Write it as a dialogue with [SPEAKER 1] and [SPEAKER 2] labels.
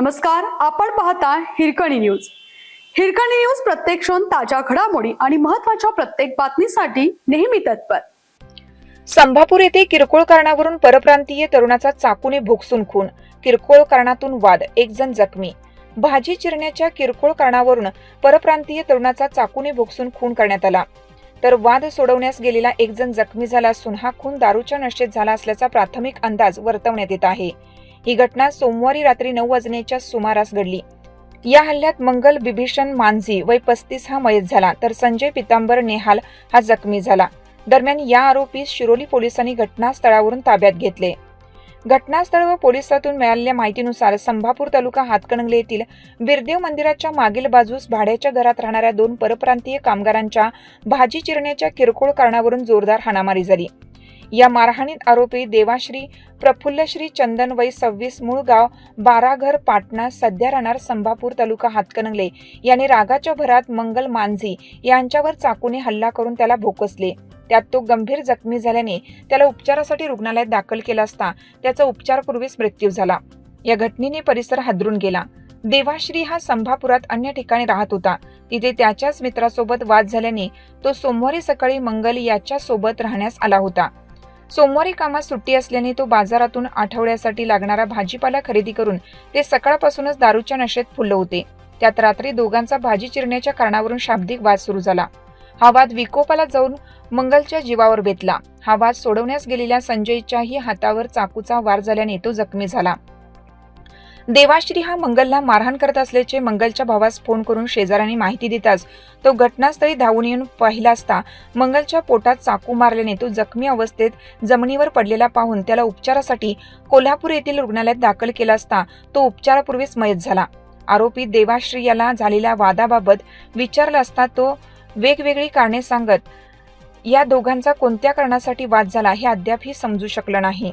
[SPEAKER 1] नमस्कार आपण पाहता हिरकणी न्यूज. हिरकणी न्यूज प्रत्येक क्षण ताज्या घडामोडी आणि महत्त्वाच्या प्रत्येक बातमीसाठी नेहमी तत्पर.
[SPEAKER 2] संभापूर येथे किरकोळ कारणावरून परप्रांतीय तरुणाचा चाकूने भोगसून खून. किरकोळ कारणातून वाद एक जण जखमी. भाजी चिरण्याच्या किरकोळ कारणावरून परप्रांतीय तरुणाचा चाकूने भोगसून खून करण्यात आला. तर वाद सोडवण्यास गेलेला एक जण जखमी झाला असून हा खून दारूच्या नशेत झाला असल्याचा प्राथमिक अंदाज वर्तवण्यात येत आहे. ही घटना सोमवारी रात्री नऊ वाजण्याच्या सुमारास घडली. या हल्ल्यात मंगल बिभीषण मांझी वय पस्तीस हा मयत झाला तर संजय पितांबर नेहाल हा जखमी झाला. दरम्यान या आरोपीस शिरोली पोलिसांनी घटनास्थळावरून ताब्यात घेतले. घटनास्थळ व पोलिसातून मिळालेल्या माहितीनुसार संभापूर तालुका हातकणंगले येथील बिरदेव मंदिराच्या मागील बाजूस भाड्याच्या घरात राहणाऱ्या दोन परप्रांतीय कामगारांच्या भाजी चिरण्याच्या किरकोळ कारणावरून जोरदार हाणामारी झाली. या मारहाणीत आरोपी देवाश्री प्रफुल्लश्री चंदन वय सव्वीस मूळ गाव बाराघर पाटणा सध्या राहणार संभापूर तालुका हातकणंगले. याने रागाच्या भरात मंगल मांझी यांच्यावर चाकूने हल्ला करून त्याला भोकसले. त्यात तो गंभीर जखमी झाल्याने त्याला उपचारासाठी रुग्णालयात दाखल केला असता त्याचा उपचारपूर्वीच मृत्यू झाला. या घटनेने परिसर हादरून गेला. देवाश्री हा संभापुरात अन्य ठिकाणी राहत होता. तिथे त्याच्याच मित्रासोबत वाद झाल्याने तो सोमवारी सकाळी मंगल याच्या सोबत राहण्यास आला होता. सोमवारी कामात सुट्टी असल्याने तो बाजारातून आठवड्यासाठी लागणारा भाजीपाला खरेदी करून ते सकाळपासूनच दारूच्या नशेत फुललं होते. त्यात रात्री दोघांचा भाजी चिरण्याच्या कारणावरून शाब्दिक वाद सुरू झाला. हा वाद विकोपाला जाऊन मंगलच्या जीवावर बेतला. हा वाद सोडवण्यास गेलेल्या संजयच्याही हातावर चाकूचा वार झाल्याने तो जखमी झाला. देवाश्री हा मंगलला मारहाण करत असल्याचे मंगलच्या भावास फोन करून शेजाऱ्यांनी माहिती देताच तो घटनास्थळी धावून येऊन पाहिला असता मंगलच्या पोटात चाकू मारल्याने तो जखमी अवस्थेत जमिनीवर पडलेला पाहून त्याला उपचारासाठी कोल्हापूर येथील रुग्णालयात दाखल केला असता तो उपचारापूर्वीच मयत झाला. आरोपी देवाश्री याला झालेल्या वादाबाबत विचारला असता तो वेगवेगळी कारणे सांगत या दोघांचा कोणत्या कारणासाठी वाद झाला हे अद्यापही समजू शकलं नाही.